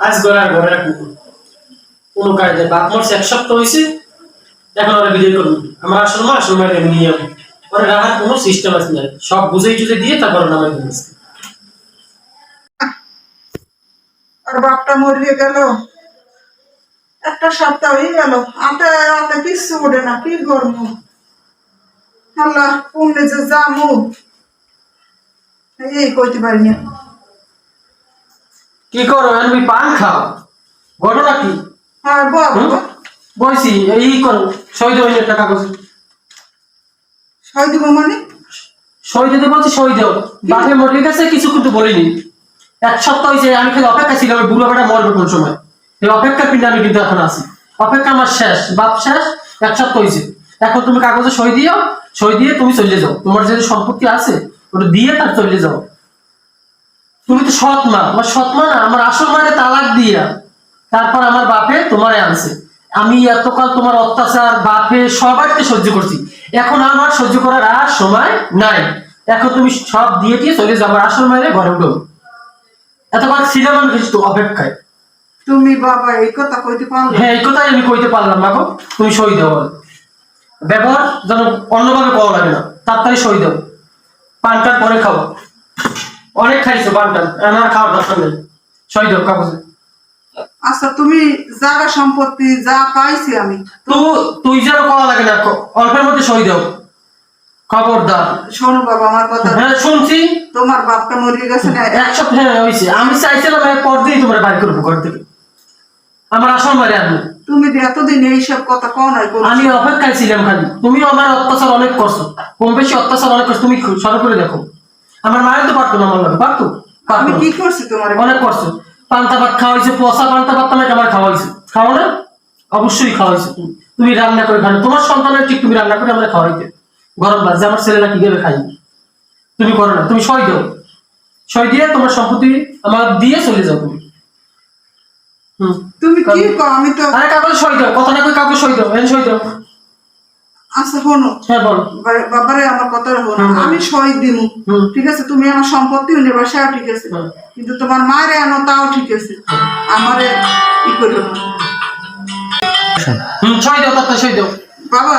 আজ গড়ার ঘরে রাখব কোনো কাজে বাপ মরছে এক সপ্তাহ হয়েছে এখন ওরা বিদায় করব। আমার আসল মা, আসল মায়ের নিয়ে যাব। ওরা রাখার কোনো সিস্টেম আছে না। সব বুঝেই টুঝে দিয়ে তারপর নামাই দিয়েছে আর বাপটা মরিয়ে গেল। একটা সপ্তাহ হয়ে গেল। আতে আতে কিচ্ছু ওঠে না, কি করব? আল্লাহ কমলে যে যাব এই কইতে পারি না। কি করো তুমি পান খাও? ঘটনা কি? হ্যাঁ বাবা এই করো সই দেবো একটা কাগজ। সই দিব মানে? সই দিতে বলছি সই দেও বাপে মরে গেছে কিছু কিন্তু বলিনি। এক সপ্তাহ হয়েছে আমি খালি অপেক্ষা ছিলাম বুড়ো বেটা মরবে কোন সময়। এই অপেক্ষা কিন্তু আমি কিন্তু এখন আছি। অপেক্ষা আমার শেষ বাপ শেষ এক সপ্তাহ হয়েছে এখন তুমি কাগজে সই দিও সই দিয়ে তুমি চলে যাও। তোমার যে সম্পত্তি আছে ওটা দিয়ে তার চলে যাও। তুমি তো সৎ মা আমার সৎ মা না আমার আসল মারে তালাক দিয়া। তারপর আমার বাপে তোমারে আনছে। আমি এতকাল তোমার অত্যাচার বাপে সবাইকে সহ্য করছি। এখন আমার সহ্য করার আর সময় নাই। এখন তুমি সব দিয়ে দিয়ে চলে যাও আমার আসল মায়ের ঘরে উঠো। এতকাল ছিলাম আমি কিছু অপেক্ষায়। তুমি বাবা এই কথা কইতে পারলে? হ্যাঁ এই কথাই আমি কইতে পারলাম না গো তুমি সই দাও ব্যবহার যেন অন্যভাবে করা লাগে না। তাড়াতাড়ি সই দাও। পানটার পরে খাও। অনেক খাইছো পানটান আমার খাওয়ার দরকার নেই। সই দাও কাগজে। আচ্ছা তুমি জায়গা সম্পত্তি যা পাইছি আমি তো তুই যেন করা লাগে না অল্পের মধ্যে সই দাও। খবরদার। শোনো বাবা আমার কথা হ্যাঁ শুনছি। তোমার বাপটা মরিয়ে গেছে না? এক সপ্তাহ হ্যাঁ হয়েছে আমি চাইছিলাম এর পর দিয়ে তোমরা বাড়ি করব ঘর থেকে। আমার আসল মারে আনব তুমি যে এতদিন এইসব কথা কও নাই আমি অপেক্ষায় ছিলাম খালি। তুমিও আমার অত্যাচার অনেক করছ। কম বেশি অত্যাচার অনেক করছ। তুমি সরো করে দেখো। আমার মায়ের তো পারতো না আমার পারতো? আমি কি করছি তোমার? অনেক করছ। পান্তা ভাত খাওয়াইছে পচা পান্তা ভাত তোমাকে আমার খাওয়াইছে। খাও না? অবশ্যই খাওয়াইছে তুমি। তুমি রান্না করে খাও তোমার সন্তানের ঠিক তুমি রান্না করে আমরা খাওয়াইতে। গরম ভাত যে আমার ছেলেরা কীভাবে খাই তুমি করো না। তুমি সই দাও। সই দিয়ে তোমার সম্পত্তি আমার দিয়ে চলে যাও তুমি। তুমি কি আমি তো আরে কাগজ সই দাও। কথা না কই কাগজ সই দাও। এন সই দাও। আচ্ছা শোনো। হ্যাঁ বাবারে আমার কথা হুম, হুম। আমি সই দিমু ঠিক আছে? তুমি আমার সম্পত্তি নেবা ঠিক আছে। কিন্তু তোমার মায়ের আনো তাও ঠিক আছে। আমারে ই করল সই দাও তাতে সই দাও। বাবা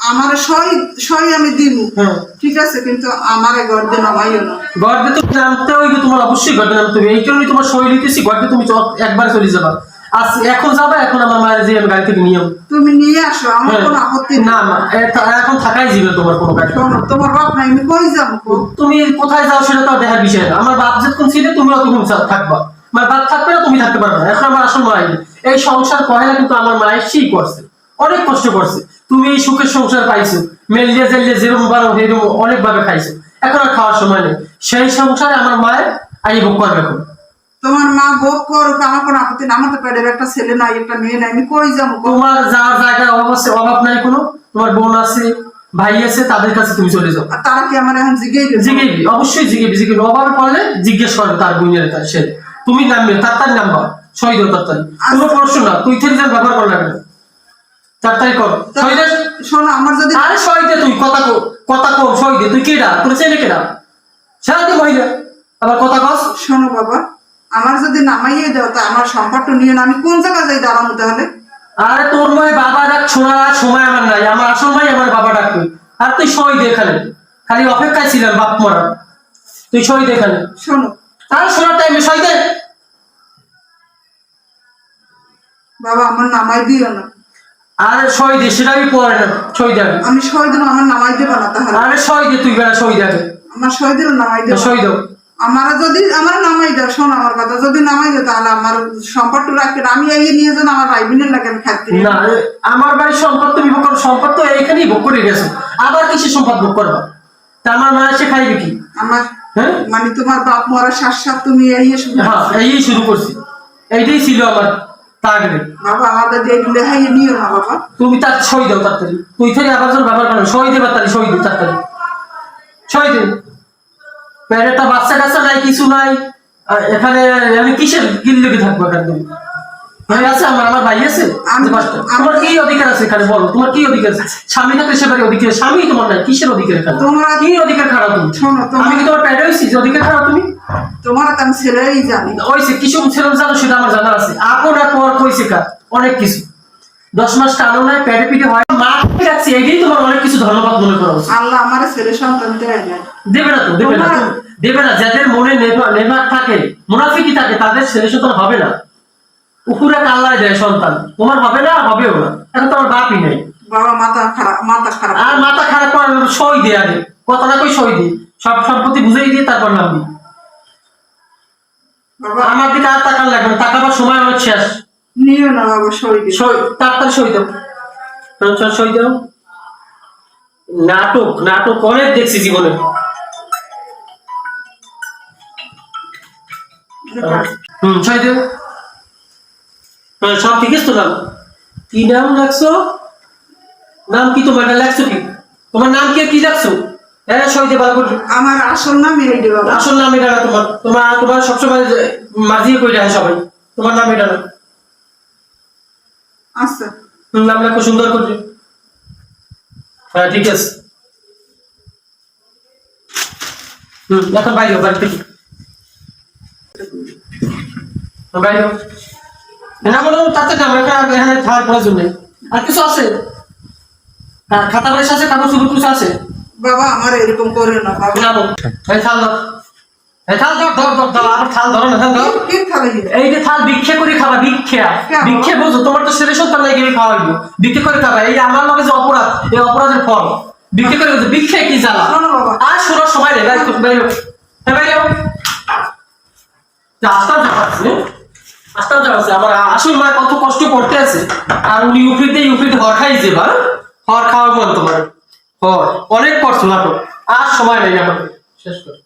আমার সই সই আমি দিমু হ্যাঁ। ঠিক আছে? কিন্তু আমারে গর্দে নামাইও না। গর্বে তো নামতে হইবে তোমার অবশ্যই গর্বে নামতে হবে এই কারণেই তোমার শরীর নিতেছি গর্বে তুমি একবার চলে যাবা। আজ এখন যাবা? এখন আমার মায়ের যে গাড়ি থেকে নিয়ে। তুমি নিয়ে আসো আমার হ্যাঁ। কোনো আপত্তি না না এখন থাকাই যাবে তোমার কোনো তোমার বাপ নাই আমি কই যাব? তুমি কোথায় যাও সেটা তো দেখার বিষয় না। আমার বাপ যতক্ষণ ছিল তুমি অতক্ষণ চা- থাকবা। আমার বাপ থাকবে না তুমি থাকতে পারবে না। এখন আমার আসল মায়ের এই সংসার পয়লা কিন্তু আমার মায়ের সেই করছে। অনেক কষ্ট করছে। তুমি এই সুখের সংসার পাইছো। মেলিয়ে জেলিয়ে যেরকম পারো সেরকম অনেক ভাবে খাইছো। এখন আর খাওয়ার সময় নেই। সেই সংসারে আমার মায়ের আই ভোগ করবে এখন। তোমার মা ভোগ করুক আমার কোনো আপত্তি না আমার তো পেটের একটা ছেলে নাই একটা মেয়ে নাই আমি কই যাব? তোমার জায়গায় অভাব আছে অভাব নাই কোনো তোমার বোন আছে ভাই আছে তাদের কাছে তুমি চলে যাও। আর তারা কি আমার এখন জিগেই গেছে অবশ্যই জিগেবি জিগেবি অভাবে পড়লে জিজ্ঞেস করবে তার বোনের কাছে সে। তুমি নামবে তাড়াতাড়ি নামবা সই দাও তাড়াতাড়ি কোনো প্রশ্ন না তুই থেকে যেন ব্যবহার করা লাগবে না। তাড়াতাড়ি কর। সই দে শোনো আমার যদি আরে সই দে তুই কথা কো কথা কো সই দে তুই কেডা তোর ছেলে কেডা সারাদিন মহিলা। আবার কথা কস। শোনো বাবা নামাইয়ে দাও তা আমার সম্পর্ক নিয়ে না আমি কোন জায়গায় যাই দাঁড়ানো তাহলে আরে তোর ময় বাবা ডাক শোনার সময় আমার নাই আমার আসল ভাই আমার বাবা ডাকবে আর তুই সই দে এখানে খালি অপেক্ষায় ছিলাম বাপ মরার তুই সই দে এখানে শোনো আর শোনার টাইমে সই দে বাবা আমার নামাই দিও না আর সই দে সেটা আমি পরে না সই দে আমি সই দিল আমার নামাই দেবো না তাহলে আরে সই দে তুই বেড়া সই দে আগে। আমার সই দিল নামাই দেবো সই দাও আমার যদি আমার নামাই দাও শোনো আমার কথা যদি নামাই দাও তাহলে আমার সম্পর্ক রাখবে আমি এই নিয়ে যেন আমার ভাই বোনের লাগে আমি খাচ্ছি না আমার বাড়ির সম্পদ তুমি ভোগ করো সম্পদ তো এইখানেই ভোগ করে গেছো। আবার কিসে সম্পদ ভোগ করবা? তা আমার মা এসে খাইবে কি? আমার হ্যাঁ? মানে তোমার বাপ মরার সাথ সাথ তুমি এই শুনে হ্যাঁ এই শুরু করছি। এইটাই ছিল আমার টার্গেট বাবা আমাদের দিয়ে লেহাই নিও না বাবা। তুমি তার সই দাও তাড়াতাড়ি। তুই থেকে আবার যখন ব্যবহার করো সই দে তাড়াতাড়ি সই দে তাড়াতাড়ি। সই দে। প্যারেটা বাচ্চা কাচ্চা নাই কিছু নাই। এখানে আমি কিসের গিল্লিকে থাকব ভাই আছে আমার আমার ভাই আছে। আমি- যে পাঁচটা। আমি- তোমার কি অধিকার আছে এখানে বলো? তোমার কি অধিকার আছে? স্বামী থাকলে সেবারে অধিকার স্বামী তোমার নাই কিসের অধিকার এখানে? তোমরা কি অধিকার খারাপ তুমি? আমি কি তোমার প্যাডে হয়েছি যে অধিকার খারাপ তুমি? তোমার তো আমি ছেলেই জানি। হয়েছে কিছু ছেলে জানো সেটা আমার জানা আছে। আপন আর পর কইছে কার? অনেক কিছু। দশ মাস নাই প্যাডে পিঠে হয় মা রাখছি এগিয়ে তোমার অনেক কিছু ধন্যবাদ মনে করা। উচিত আল্লাহ আমার ছেলে সন্তান দেয় না। দেবে না তো দেবে না দেবে না। যাদের মনে নেভা- নেভার থাকে মুনাফিকি থাকে তাদের ছেলে সন্তান হবে না। উপরে কাল্লায় দেয় সন্তান। তোমার হবে না হবেও না। এখন তোমার বাপই নেই। বাবা মাথা খারাপ মাথা খারাপ। আর মাথা খারাপ সই দিয়ে আগে কথাটা কই সই দিই? সব সম্পত্তি বুঝেই দিয়ে তারপর নাম দিই। আমার দিকে আর টাকা লাগবে না। টাকাবার সময় আমার শেষ নিও না বাবা সই তাড়াতাড়ি সই দাও। সই দাও। নাটক নাটক অনেক দেখছি জীবনে। হুম সই দাও। সব ঠিক আছে তো নাম? কি নাম লাগছো নাম কি তোমার? এটা লাগছো কি? তোমার নাম কি কি লাগছো হ্যাঁ সই দিয়ে ভালো করে। আমার আসল নাম বাবা। আসল নাম এটা না তোমার। তোমার তোমার সবসময় মাঝি কই রাখে সবাই। তোমার নাম এটা না। আচ্ছা নাম লেখো সুন্দর করে। হ্যাঁ ঠিক আছে। হুম এখন বাইরে বাড়ি থেকে। হ্যাঁ, বাইরে। না বলো তাতে এখানে থাকার প্রয়োজন নেই। আর কিছু আছে? হ্যাঁ, খাতা বালিশ আছে কাগজ কিছু আছে? বাবা আমার এরকম করে না বাবা। না বল। এই থাল ধর এই থাল ধর ধর ধর ধর আমার থাল ধরো না থাল ধর। এই যে থাল ভিক্ষে করে খাবা ভিক্ষে। ভিক্ষে বুঝো তোমার তো ছেলে সন্তান নাই খাওয়াইবো। ভিক্ষে করে খাবা এই আমার লগে যে অপরাধ এই অপরাধের ফল। ভিক্ষে করে ভিক্ষে কি জ্বালা? শোনো বাবা। আর শোনার বাইরে বাইরে বাইরে রাস্তা যাচ্ছে রাস্তা যাচ্ছে। আমার আসল মা কত কষ্ট করতে আছে। আর উনি উফরিতে উফরিতে হর খাইছে বা? হর খাওয়ার মন তোমার। হর। অনেক কষ্ট নাটক। আর সময় নেই এখন শেষ করে।